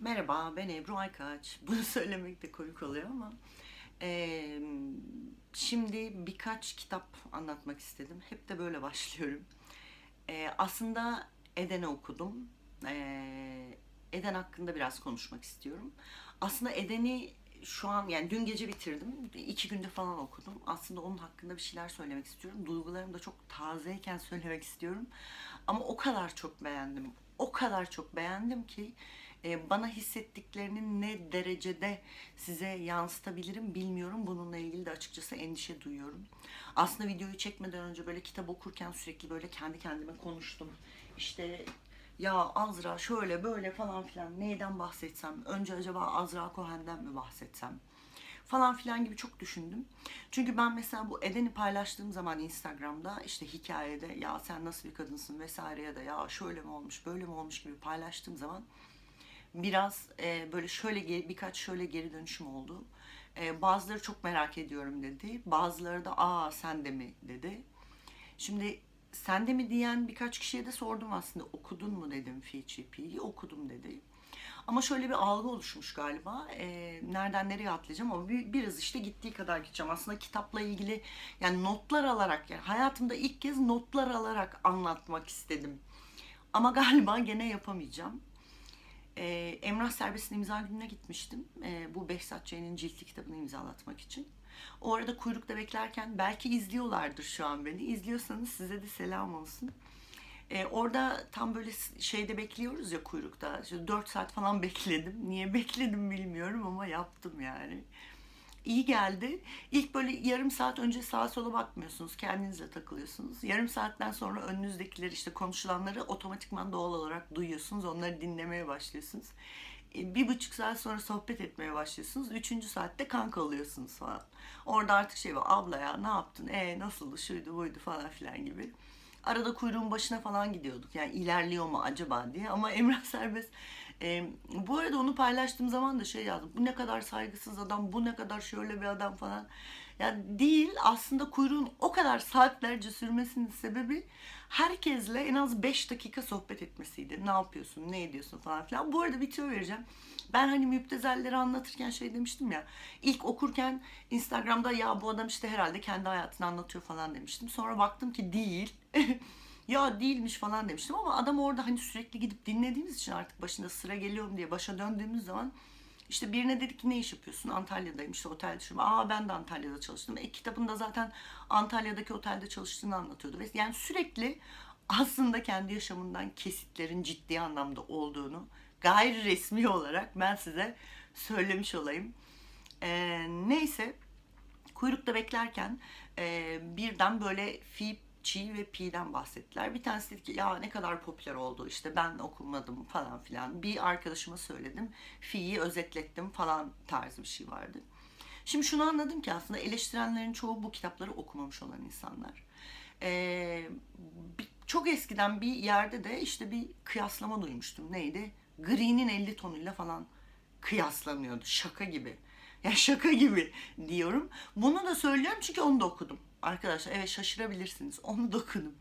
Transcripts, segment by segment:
Merhaba, ben Ebru Aykaç. Bunu söylemek de komik oluyor ama eee, şimdi birkaç kitap anlatmak istedim. Hep de böyle başlıyorum. Eee, aslında Eden'i okudum. Eee, Eden hakkında biraz konuşmak istiyorum. Aslında Eden'i şu an yani dün gece bitirdim. İki günde falan okudum. Aslında onun hakkında bir şeyler söylemek istiyorum. Duygularım da çok tazeyken söylemek istiyorum. Ama o kadar çok beğendim. O kadar çok beğendim ki bana hissettiklerini ne derecede size yansıtabilirim bilmiyorum. Bununla ilgili de açıkçası endişe duyuyorum. Aslında videoyu çekmeden önce böyle kitap okurken sürekli böyle kendi kendime konuştum. İşte ya Azra şöyle böyle falan filan neyden bahsetsem? Önce acaba Azra Cohen'den mi bahsetsem? falan filan gibi çok düşündüm. Çünkü ben mesela bu Eden'i paylaştığım zaman Instagram'da işte hikayede ya sen nasıl bir kadınsın vesaire ya da ya şöyle mi olmuş böyle mi olmuş gibi paylaştığım zaman biraz e, böyle şöyle ge- birkaç şöyle geri dönüşüm oldu. E, bazıları çok merak ediyorum dedi. Bazıları da aa sen de mi dedi. Şimdi sen de mi diyen birkaç kişiye de sordum aslında. Okudun mu dedim FGP'yi. Okudum dedi. Ama şöyle bir algı oluşmuş galiba. E, nereden nereye atlayacağım ama bir, biraz işte gittiği kadar gideceğim. Aslında kitapla ilgili yani notlar alarak yani hayatımda ilk kez notlar alarak anlatmak istedim. Ama galiba gene yapamayacağım. Ee, Emrah Serbest'in imza gününe gitmiştim. Ee, bu Behzat Ç'nin ciltli kitabını imzalatmak için. O arada kuyrukta beklerken belki izliyorlardır şu an beni. İzliyorsanız size de selam olsun. Ee, orada tam böyle şeyde bekliyoruz ya kuyrukta. İşte 4 saat falan bekledim. Niye bekledim bilmiyorum ama yaptım yani. İyi geldi. İlk böyle yarım saat önce sağa sola bakmıyorsunuz. Kendinizle takılıyorsunuz. Yarım saatten sonra önünüzdekiler işte konuşulanları otomatikman doğal olarak duyuyorsunuz. Onları dinlemeye başlıyorsunuz. E, Bir buçuk saat sonra sohbet etmeye başlıyorsunuz. Üçüncü saatte kanka oluyorsunuz falan. Orada artık şey var. Abla ya ne yaptın? E nasıldı? Şuydu buydu falan filan gibi. Arada kuyruğun başına falan gidiyorduk. Yani ilerliyor mu acaba diye. Ama Emrah Serbest e, bu arada onu paylaştığım zaman da şey yazdım. Bu ne kadar saygısız adam, bu ne kadar şöyle bir adam falan. Yani değil aslında kuyruğun o kadar saatlerce sürmesinin sebebi herkesle en az 5 dakika sohbet etmesiydi. Ne yapıyorsun, ne ediyorsun falan filan. Bu arada bir tüyo vereceğim. Ben hani müptezelleri anlatırken şey demiştim ya. ilk okurken Instagram'da ya bu adam işte herhalde kendi hayatını anlatıyor falan demiştim. Sonra baktım ki değil. ya değilmiş falan demiştim ama adam orada hani sürekli gidip dinlediğimiz için artık başında sıra geliyorum diye başa döndüğümüz zaman işte birine dedik ki ne iş yapıyorsun? Antalya'dayım işte otelde çalışıyorum. Aa ben de Antalya'da çalıştım. E kitabında zaten Antalya'daki otelde çalıştığını anlatıyordu. Yani sürekli aslında kendi yaşamından kesitlerin ciddi anlamda olduğunu gayri resmi olarak ben size söylemiş olayım. Ee, neyse kuyrukta beklerken e, birden böyle fi, çi ve pi'den bahsettiler. Bir tanesi dedi ki ya ne kadar popüler oldu işte ben okumadım falan filan. Bir arkadaşıma söyledim. Fi'yi özetlettim falan tarzı bir şey vardı. Şimdi şunu anladım ki aslında eleştirenlerin çoğu bu kitapları okumamış olan insanlar. Ee, çok eskiden bir yerde de işte bir kıyaslama duymuştum. Neydi? Green'in 50 tonuyla falan kıyaslanıyordu. Şaka gibi. Ya şaka gibi diyorum. Bunu da söylüyorum çünkü onu da okudum. Arkadaşlar evet şaşırabilirsiniz. Onu da okudum.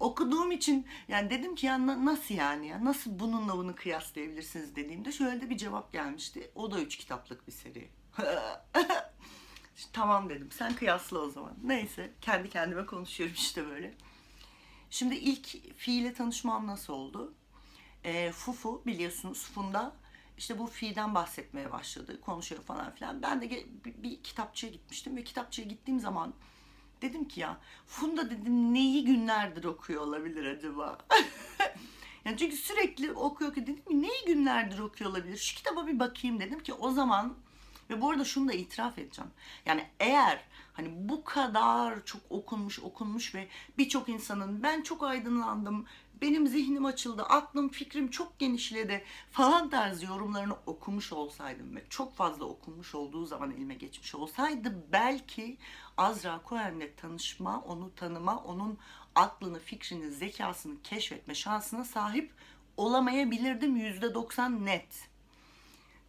Okuduğum için yani dedim ki ya na- nasıl yani ya nasıl bununla bunu kıyaslayabilirsiniz dediğimde şöyle de bir cevap gelmişti. O da üç kitaplık bir seri. tamam dedim sen kıyasla o zaman. Neyse kendi kendime konuşuyorum işte böyle. Şimdi ilk fiile tanışmam nasıl oldu? E, Fufu biliyorsunuz Funda işte bu fiilden bahsetmeye başladı. Konuşuyor falan filan. Ben de bir, bir kitapçıya gitmiştim ve kitapçıya gittiğim zaman dedim ki ya Funda dedim neyi günlerdir okuyor olabilir acaba? yani çünkü sürekli okuyor ki dedim ki neyi günlerdir okuyor olabilir? Şu kitaba bir bakayım dedim ki o zaman ve bu arada şunu da itiraf edeceğim. Yani eğer hani bu kadar çok okunmuş okunmuş ve birçok insanın ben çok aydınlandım, benim zihnim açıldı, aklım fikrim çok genişledi falan tarzı yorumlarını okumuş olsaydım ve çok fazla okunmuş olduğu zaman elime geçmiş olsaydı belki Azra Cohen'le tanışma, onu tanıma, onun aklını, fikrini, zekasını keşfetme şansına sahip olamayabilirdim yüzde doksan net.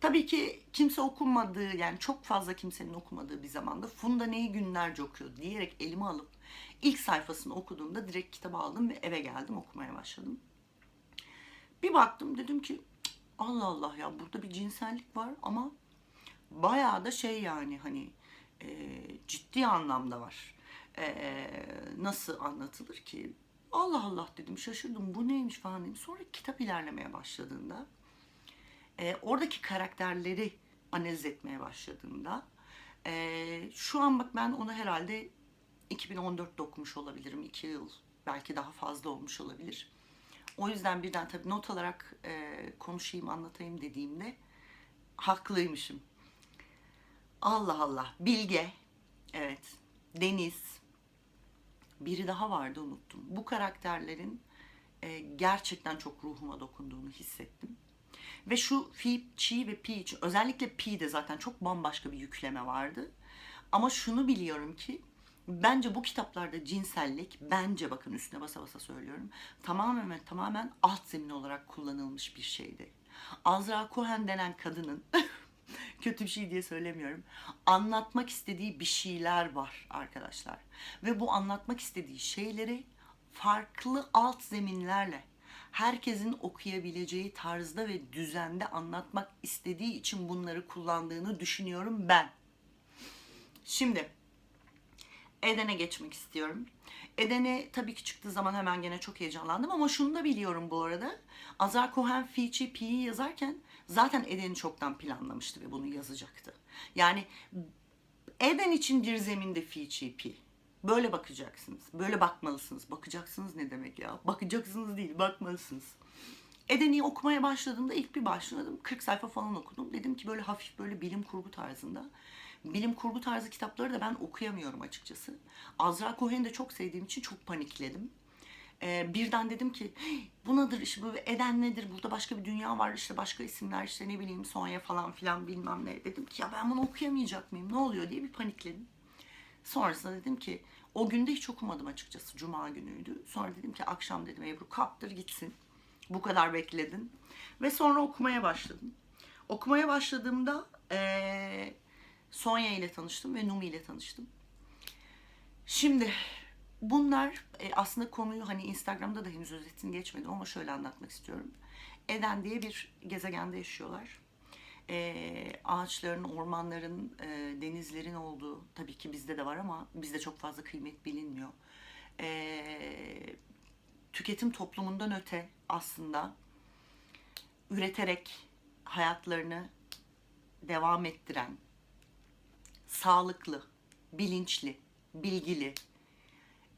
Tabii ki kimse okumadığı yani çok fazla kimsenin okumadığı bir zamanda Funda neyi günlerce okuyor diyerek elime alıp ilk sayfasını okuduğumda direkt kitabı aldım ve eve geldim okumaya başladım. Bir baktım dedim ki "Cık, Allah Allah ya burada bir cinsellik var ama bayağı da şey yani hani e, ciddi anlamda var. E, nasıl anlatılır ki? Allah Allah dedim şaşırdım bu neymiş falan dedim. Sonra kitap ilerlemeye başladığında e, oradaki karakterleri analiz etmeye başladığımda e, şu an bak ben onu herhalde 2014'te okumuş olabilirim. 2 yıl belki daha fazla olmuş olabilir. O yüzden birden tabii not alarak e, konuşayım anlatayım dediğimde haklıymışım. Allah Allah. Bilge. Evet. Deniz. Biri daha vardı unuttum. Bu karakterlerin e, gerçekten çok ruhuma dokunduğunu hissettim. Ve şu Fi, Chi ve Pi için özellikle Pi'de zaten çok bambaşka bir yükleme vardı. Ama şunu biliyorum ki bence bu kitaplarda cinsellik bence bakın üstüne basa basa söylüyorum tamamen tamamen alt zemin olarak kullanılmış bir şeydi. Azra Cohen denen kadının kötü bir şey diye söylemiyorum. Anlatmak istediği bir şeyler var arkadaşlar. Ve bu anlatmak istediği şeyleri farklı alt zeminlerle herkesin okuyabileceği tarzda ve düzende anlatmak istediği için bunları kullandığını düşünüyorum ben. Şimdi Eden'e geçmek istiyorum. Eden'e tabii ki çıktığı zaman hemen gene çok heyecanlandım ama şunu da biliyorum bu arada. Azar Cohen Fiçi Pi'yi yazarken zaten Eden'i çoktan planlamıştı ve bunu yazacaktı. Yani Eden için bir zeminde Fiçi Pi. Böyle bakacaksınız. Böyle bakmalısınız. Bakacaksınız ne demek ya? Bakacaksınız değil, bakmalısınız. Eden'i okumaya başladığımda ilk bir başladım. 40 sayfa falan okudum. Dedim ki böyle hafif böyle bilim kurgu tarzında. Bilim kurgu tarzı kitapları da ben okuyamıyorum açıkçası. Azra Cohen'i de çok sevdiğim için çok panikledim. Ee, birden dedim ki "Hey, bu nedir işte bu Eden nedir burada başka bir dünya var işte başka isimler işte ne bileyim Sonya falan filan bilmem ne dedim ki ya ben bunu okuyamayacak mıyım ne oluyor diye bir panikledim. Sonrasında dedim ki o günde hiç okumadım açıkçası cuma günüydü. Sonra dedim ki akşam dedim Ebru kaptır gitsin. Bu kadar bekledin. Ve sonra okumaya başladım. Okumaya başladığımda eee Sonya ile tanıştım ve Numi ile tanıştım. Şimdi bunlar e, aslında konuyu hani Instagram'da da henüz özetini geçmedim ama şöyle anlatmak istiyorum. Eden diye bir gezegende yaşıyorlar. E, ağaçların, ormanların, e, denizlerin olduğu tabii ki bizde de var ama bizde çok fazla kıymet bilinmiyor. E, tüketim toplumundan öte aslında üreterek hayatlarını devam ettiren, sağlıklı, bilinçli, bilgili,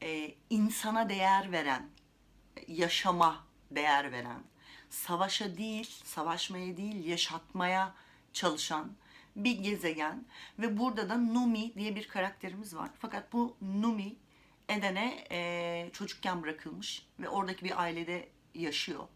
e, insana değer veren, yaşama değer veren, savaşa değil, savaşmaya değil, yaşatmaya çalışan bir gezegen ve burada da Numi diye bir karakterimiz var. Fakat bu Numi Eden'e e, çocukken bırakılmış ve oradaki bir ailede yaşıyor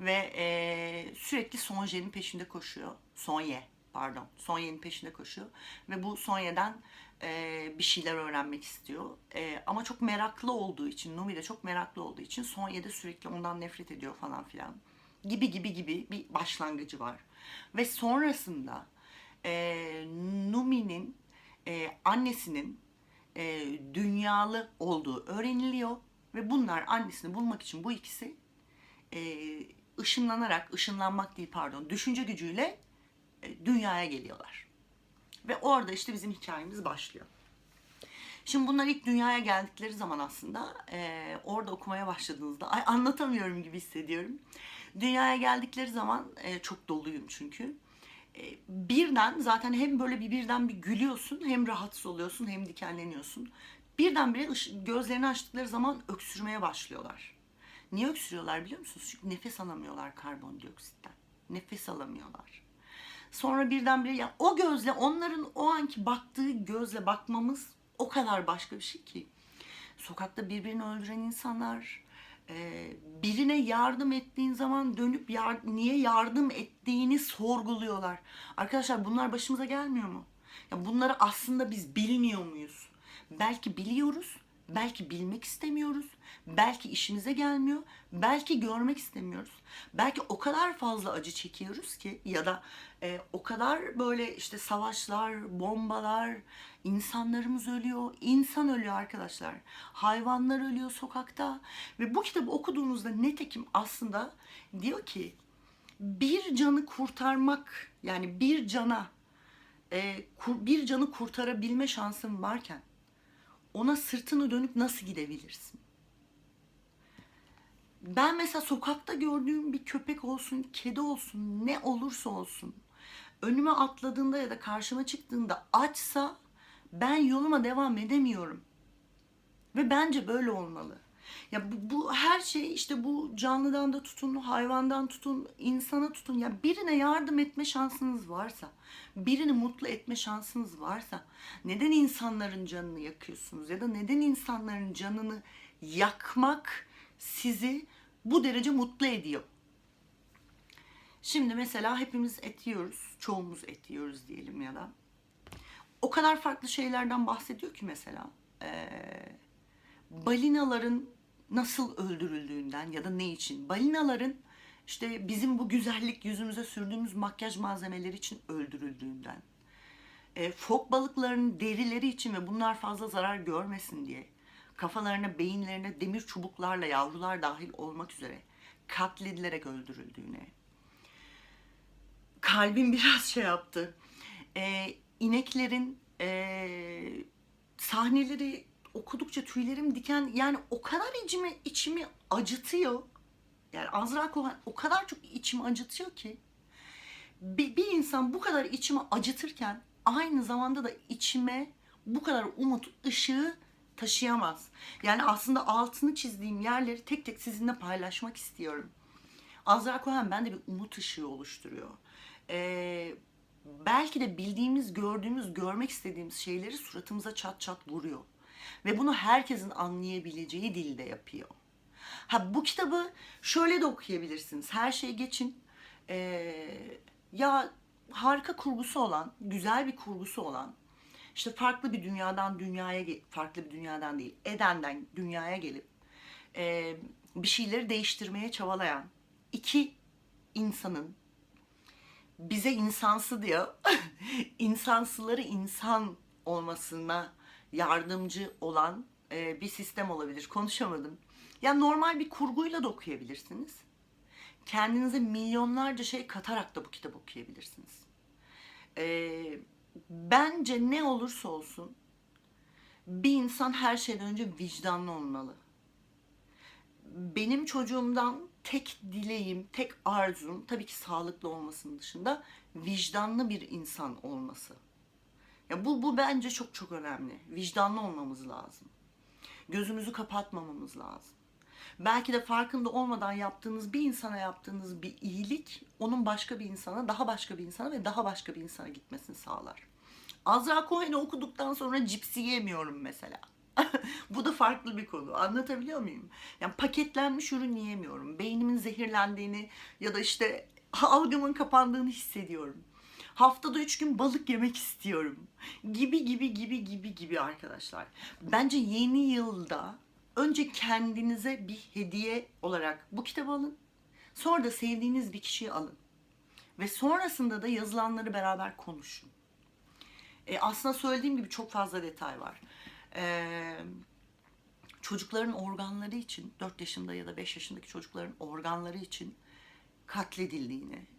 ve e, sürekli Sonye'nin peşinde koşuyor. Sonye pardon Sonye'nin peşinde koşuyor ve bu Sonye'den e, bir şeyler öğrenmek istiyor. E, ama çok meraklı olduğu için, Numi de çok meraklı olduğu için Sonye de sürekli ondan nefret ediyor falan filan. Gibi gibi gibi bir başlangıcı var. Ve sonrasında e, Numi'nin e, annesinin e, dünyalı olduğu öğreniliyor. Ve bunlar annesini bulmak için bu ikisi e, ışınlanarak, ışınlanmak değil pardon, düşünce gücüyle dünyaya geliyorlar. Ve orada işte bizim hikayemiz başlıyor. Şimdi bunlar ilk dünyaya geldikleri zaman aslında e, orada okumaya başladığınızda ay anlatamıyorum gibi hissediyorum. Dünyaya geldikleri zaman e, çok doluyum çünkü. E, birden zaten hem böyle bir birden bir gülüyorsun hem rahatsız oluyorsun hem dikenleniyorsun. Birdenbire ış- gözlerini açtıkları zaman öksürmeye başlıyorlar. Niye öksürüyorlar biliyor musunuz? Çünkü nefes alamıyorlar karbondioksitten. Nefes alamıyorlar. Sonra birdenbire ya o gözle onların o anki baktığı gözle bakmamız o kadar başka bir şey ki. Sokakta birbirini öldüren insanlar, e, birine yardım ettiğin zaman dönüp yar- niye yardım ettiğini sorguluyorlar. Arkadaşlar bunlar başımıza gelmiyor mu? Ya bunları aslında biz bilmiyor muyuz? Belki biliyoruz, belki bilmek istemiyoruz, belki işimize gelmiyor, belki görmek istemiyoruz. Belki o kadar fazla acı çekiyoruz ki ya da e, o kadar böyle işte savaşlar, bombalar, insanlarımız ölüyor, insan ölüyor arkadaşlar. Hayvanlar ölüyor sokakta ve bu kitabı okuduğunuzda netekim aslında diyor ki bir canı kurtarmak yani bir cana e, bir canı kurtarabilme şansın varken ona sırtını dönüp nasıl gidebilirsin? Ben mesela sokakta gördüğüm bir köpek olsun, kedi olsun, ne olursa olsun önüme atladığında ya da karşıma çıktığında açsa ben yoluma devam edemiyorum. Ve bence böyle olmalı. Ya bu, bu her şey işte bu canlıdan da tutun, hayvandan tutun, insana tutun. Ya birine yardım etme şansınız varsa, birini mutlu etme şansınız varsa neden insanların canını yakıyorsunuz ya da neden insanların canını yakmak sizi bu derece mutlu ediyor? Şimdi mesela hepimiz et yiyoruz, çoğumuz et yiyoruz diyelim ya da. O kadar farklı şeylerden bahsediyor ki mesela. Ee, balinaların nasıl öldürüldüğünden ya da ne için. Balinaların işte bizim bu güzellik yüzümüze sürdüğümüz makyaj malzemeleri için öldürüldüğünden. E, fok balıklarının derileri için ve bunlar fazla zarar görmesin diye kafalarına, beyinlerine demir çubuklarla yavrular dahil olmak üzere katledilerek öldürüldüğüne. Kalbim biraz şey yaptı. E, ineklerin e, sahneleri okudukça tüylerim diken yani o kadar içimi, içimi acıtıyor. Yani Azra Cohen o kadar çok içimi acıtıyor ki bir, bir insan bu kadar içimi acıtırken aynı zamanda da içime bu kadar umut ışığı taşıyamaz. Yani aslında altını çizdiğim yerleri tek tek sizinle paylaşmak istiyorum. Azra Cohen bende bir umut ışığı oluşturuyor. Ee, belki de bildiğimiz, gördüğümüz, görmek istediğimiz şeyleri suratımıza çat çat vuruyor. Ve bunu herkesin anlayabileceği dilde yapıyor. Ha bu kitabı şöyle de okuyabilirsiniz. Her şeyi geçin. Ee, ya harika kurgusu olan, güzel bir kurgusu olan, işte farklı bir dünyadan dünyaya, farklı bir dünyadan değil, Eden'den dünyaya gelip e, bir şeyleri değiştirmeye çabalayan iki insanın bize insansı diyor. insansıları insan olmasına yardımcı olan e, bir sistem olabilir. Konuşamadım. Ya normal bir kurguyla da okuyabilirsiniz. Kendinize milyonlarca şey katarak da bu kitabı okuyabilirsiniz. E, bence ne olursa olsun bir insan her şeyden önce vicdanlı olmalı. Benim çocuğumdan tek dileğim, tek arzum tabii ki sağlıklı olmasının dışında vicdanlı bir insan olması. Ya bu bu bence çok çok önemli. Vicdanlı olmamız lazım. Gözümüzü kapatmamamız lazım. Belki de farkında olmadan yaptığınız bir insana yaptığınız bir iyilik onun başka bir insana, daha başka bir insana ve daha başka bir insana gitmesini sağlar. Azra Cohen'i okuduktan sonra cipsi yemiyorum mesela. Bu da farklı bir konu. Anlatabiliyor muyum? Yani paketlenmiş ürün yiyemiyorum. Beynimin zehirlendiğini ya da işte algımın kapandığını hissediyorum. Haftada üç gün balık yemek istiyorum. Gibi gibi gibi gibi gibi arkadaşlar. Bence yeni yılda önce kendinize bir hediye olarak bu kitabı alın. Sonra da sevdiğiniz bir kişiyi alın. Ve sonrasında da yazılanları beraber konuşun. E, aslında söylediğim gibi çok fazla detay var. E, çocukların organları için, 4 yaşında ya da 5 yaşındaki çocukların organları için katledildiğini.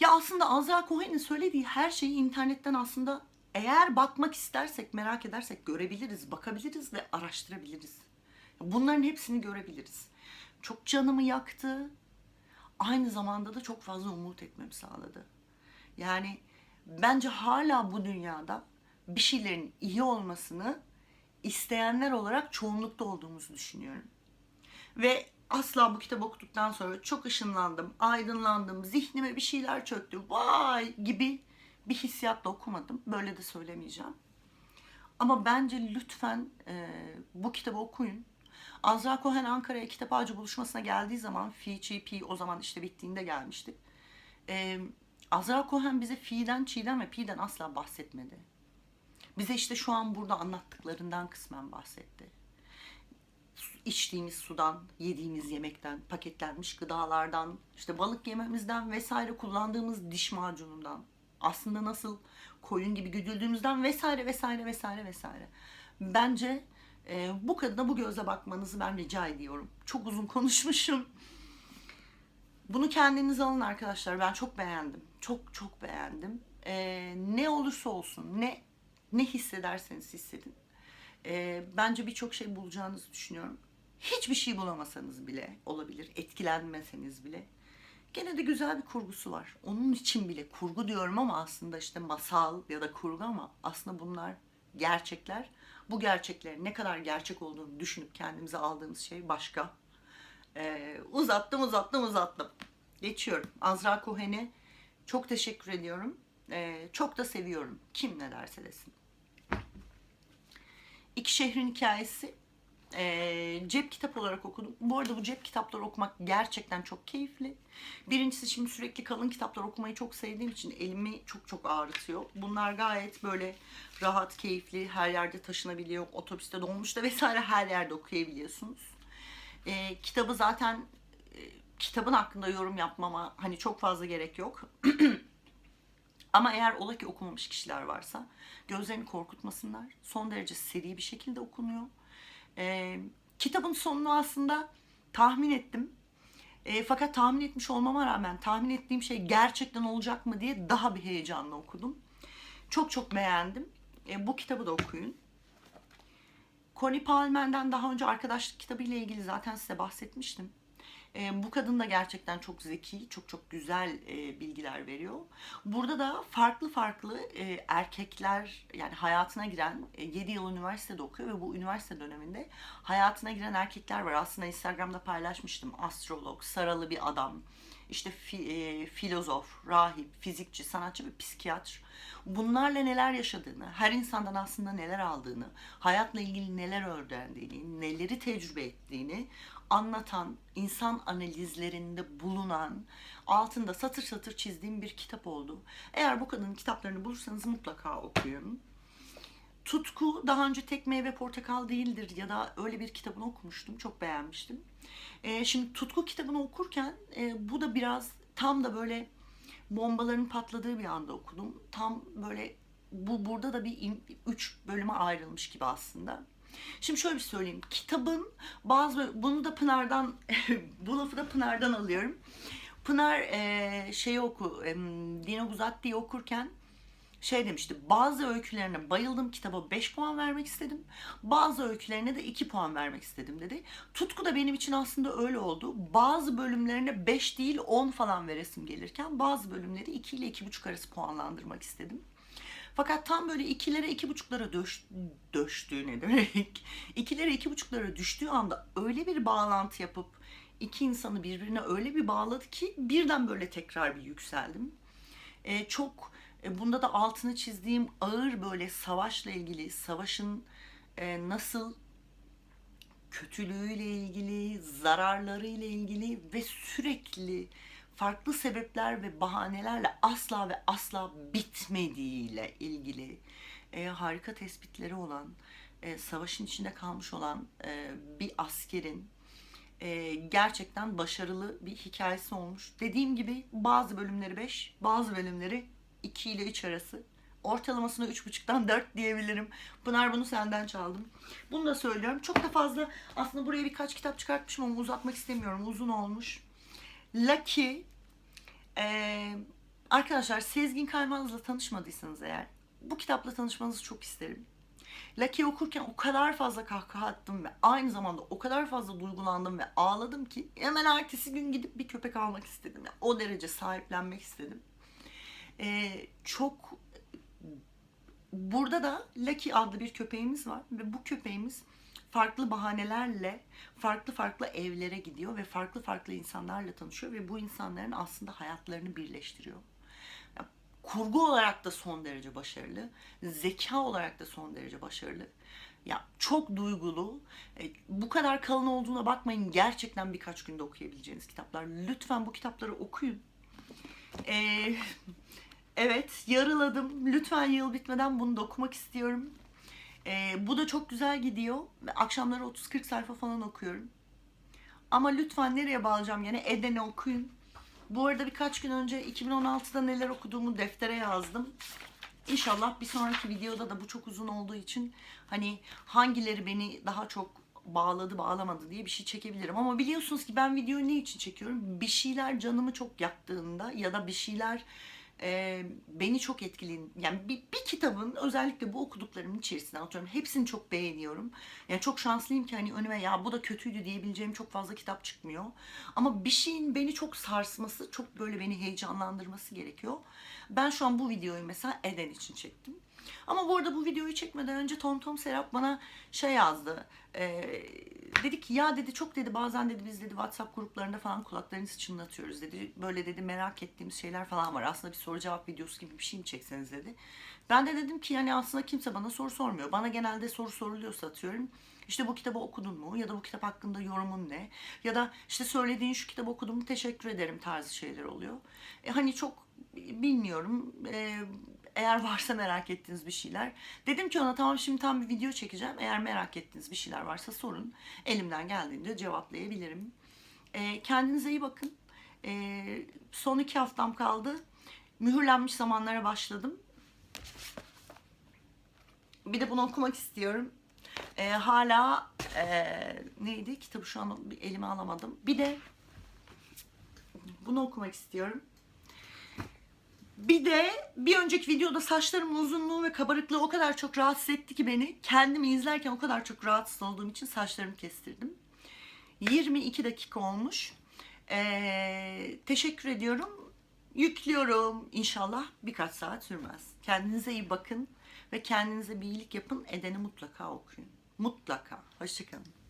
Ya aslında Azra Cohen'in söylediği her şeyi internetten aslında eğer bakmak istersek, merak edersek görebiliriz, bakabiliriz ve araştırabiliriz. Bunların hepsini görebiliriz. Çok canımı yaktı. Aynı zamanda da çok fazla umut etmemi sağladı. Yani bence hala bu dünyada bir şeylerin iyi olmasını isteyenler olarak çoğunlukta olduğumuzu düşünüyorum. Ve asla bu kitabı okuduktan sonra çok ışınlandım, aydınlandım, zihnime bir şeyler çöktü, vay gibi bir hissiyatla okumadım. Böyle de söylemeyeceğim. Ama bence lütfen e, bu kitabı okuyun. Azra Cohen Ankara'ya kitap ağacı buluşmasına geldiği zaman, FGP o zaman işte bittiğinde gelmişti. E, Azra Cohen bize fi'den, çi'den ve pi'den asla bahsetmedi. Bize işte şu an burada anlattıklarından kısmen bahsetti. İçtiğimiz sudan, yediğimiz yemekten, paketlenmiş gıdalardan, işte balık yememizden vesaire kullandığımız diş macunundan, aslında nasıl koyun gibi güdüldüğümüzden vesaire vesaire vesaire vesaire. Bence e, bu kadına bu gözle bakmanızı ben rica ediyorum. Çok uzun konuşmuşum. Bunu kendiniz alın arkadaşlar. Ben çok beğendim. Çok çok beğendim. Ee, ne olursa olsun, ne ne hissederseniz hissedin. Ee, bence birçok şey bulacağınızı düşünüyorum. Hiçbir şey bulamasanız bile olabilir, etkilenmeseniz bile. Gene de güzel bir kurgusu var. Onun için bile kurgu diyorum ama aslında işte masal ya da kurgu ama aslında bunlar gerçekler. Bu gerçeklerin ne kadar gerçek olduğunu düşünüp kendimize aldığımız şey başka. Ee, uzattım uzattım uzattım. Geçiyorum. Azra Cohen'e çok teşekkür ediyorum. Ee, çok da seviyorum. Kim ne derse desin. İki Şehrin Hikayesi ee, cep kitap olarak okudum. Bu arada bu cep kitapları okumak gerçekten çok keyifli. Birincisi şimdi sürekli kalın kitaplar okumayı çok sevdiğim için elimi çok çok ağrıtıyor. Bunlar gayet böyle rahat, keyifli, her yerde taşınabiliyor. Otobüste, dolmuşta vesaire her yerde okuyabiliyorsunuz. Ee, kitabı zaten e, kitabın hakkında yorum yapmama hani çok fazla gerek yok. Ama eğer ola ki okumamış kişiler varsa gözlerini korkutmasınlar. Son derece seri bir şekilde okunuyor. Ee, kitabın sonunu aslında tahmin ettim. E, fakat tahmin etmiş olmama rağmen tahmin ettiğim şey gerçekten olacak mı diye daha bir heyecanla okudum. Çok çok beğendim. E, bu kitabı da okuyun. Connie Palmen'den daha önce arkadaşlık kitabı ile ilgili zaten size bahsetmiştim. E, bu kadın da gerçekten çok zeki, çok çok güzel e, bilgiler veriyor. Burada da farklı farklı e, erkekler yani hayatına giren, e, 7 yıl üniversitede okuyor ve bu üniversite döneminde hayatına giren erkekler var. Aslında Instagram'da paylaşmıştım. Astrolog, saralı bir adam, işte fi, e, filozof, rahip, fizikçi, sanatçı ve psikiyatr. Bunlarla neler yaşadığını, her insandan aslında neler aldığını, hayatla ilgili neler öğrendiğini, neleri tecrübe ettiğini anlatan, insan analizlerinde bulunan, altında satır satır çizdiğim bir kitap oldu. Eğer bu kadının kitaplarını bulursanız mutlaka okuyun. Tutku daha önce tek meyve portakal değildir ya da öyle bir kitabını okumuştum. Çok beğenmiştim. Ee, şimdi Tutku kitabını okurken e, bu da biraz tam da böyle bombaların patladığı bir anda okudum. Tam böyle bu burada da bir üç bölüme ayrılmış gibi aslında. Şimdi şöyle bir şey söyleyeyim. Kitabın bazı bunu da Pınar'dan bu lafı da Pınar'dan alıyorum. Pınar e, şeyi oku e, Dino Guzatti'yi okurken şey demişti. Bazı öykülerine bayıldım kitaba 5 puan vermek istedim. Bazı öykülerine de 2 puan vermek istedim dedi. Tutku da benim için aslında öyle oldu. Bazı bölümlerine 5 değil 10 falan veresim gelirken bazı bölümleri 2 ile 2,5 arası puanlandırmak istedim. Fakat tam böyle ikilere iki buçuklara döş, döştüğü ne demek? İkilere iki buçuklara düştüğü anda öyle bir bağlantı yapıp iki insanı birbirine öyle bir bağladı ki birden böyle tekrar bir yükseldim. Ee, çok e, bunda da altını çizdiğim ağır böyle savaşla ilgili, savaşın e, nasıl kötülüğüyle ilgili, zararlarıyla ilgili ve sürekli farklı sebepler ve bahanelerle asla ve asla bitmediğiyle ilgili e, harika tespitleri olan, e, savaşın içinde kalmış olan e, bir askerin e, gerçekten başarılı bir hikayesi olmuş. Dediğim gibi bazı bölümleri 5, bazı bölümleri 2 ile 3 arası. Ortalamasına 3.5'tan 4 diyebilirim. Pınar bunu senden çaldım. Bunu da söylüyorum. Çok da fazla aslında buraya birkaç kitap çıkartmışım ama uzatmak istemiyorum. Uzun olmuş. Lucky ee, arkadaşlar Sezgin Kaymaz'la tanışmadıysanız eğer bu kitapla tanışmanızı çok isterim. Lucky okurken o kadar fazla kahkaha attım ve aynı zamanda o kadar fazla duygulandım ve ağladım ki hemen ertesi gün gidip bir köpek almak istedim. Yani o derece sahiplenmek istedim. Ee, çok burada da Lucky adlı bir köpeğimiz var ve bu köpeğimiz farklı bahanelerle farklı farklı evlere gidiyor ve farklı farklı insanlarla tanışıyor ve bu insanların aslında hayatlarını birleştiriyor. Kurgu olarak da son derece başarılı, zeka olarak da son derece başarılı. Ya çok duygulu. E, bu kadar kalın olduğuna bakmayın. Gerçekten birkaç günde okuyabileceğiniz kitaplar. Lütfen bu kitapları okuyun. E, evet, yarıladım. Lütfen yıl bitmeden bunu da okumak istiyorum. Ee, bu da çok güzel gidiyor. Akşamları 30-40 sayfa falan okuyorum. Ama lütfen nereye bağlayacağım yine Eden'i okuyun. Bu arada birkaç gün önce 2016'da neler okuduğumu deftere yazdım. İnşallah bir sonraki videoda da bu çok uzun olduğu için hani hangileri beni daha çok bağladı bağlamadı diye bir şey çekebilirim. Ama biliyorsunuz ki ben videoyu ne için çekiyorum? Bir şeyler canımı çok yaktığında ya da bir şeyler e, beni çok etkileyin. Yani bir, bir kitabın özellikle bu okuduklarımın içerisinden atıyorum. Hepsini çok beğeniyorum. Yani çok şanslıyım ki hani önüme ya bu da kötüydü diyebileceğim çok fazla kitap çıkmıyor. Ama bir şeyin beni çok sarsması, çok böyle beni heyecanlandırması gerekiyor. Ben şu an bu videoyu mesela Eden için çektim. Ama bu arada bu videoyu çekmeden önce Tom Tom Serap bana şey yazdı. Ee, dedi ki ya dedi çok dedi bazen dedi biz dedi WhatsApp gruplarında falan kulaklarınızı çınlatıyoruz dedi. Böyle dedi merak ettiğimiz şeyler falan var. Aslında bir soru cevap videosu gibi bir şey mi çekseniz dedi. Ben de dedim ki yani aslında kimse bana soru sormuyor. Bana genelde soru soruluyorsa atıyorum. İşte bu kitabı okudun mu? Ya da bu kitap hakkında yorumun ne? Ya da işte söylediğin şu kitabı okudum mu teşekkür ederim tarzı şeyler oluyor. E, hani çok bilmiyorum. E, eğer varsa merak ettiğiniz bir şeyler. Dedim ki ona tamam şimdi tam bir video çekeceğim. Eğer merak ettiğiniz bir şeyler varsa sorun. Elimden geldiğince cevaplayabilirim. E, kendinize iyi bakın. E, son iki haftam kaldı. Mühürlenmiş zamanlara başladım. Bir de bunu okumak istiyorum. E, hala e, neydi? Kitabı şu an elime alamadım. Bir de bunu okumak istiyorum. Bir de bir önceki videoda saçlarımın uzunluğu ve kabarıklığı o kadar çok rahatsız etti ki beni. Kendimi izlerken o kadar çok rahatsız olduğum için saçlarımı kestirdim. 22 dakika olmuş. Ee, teşekkür ediyorum. Yüklüyorum. İnşallah birkaç saat sürmez. Kendinize iyi bakın ve kendinize bir iyilik yapın. Edeni mutlaka okuyun. Mutlaka. Hoşçakalın.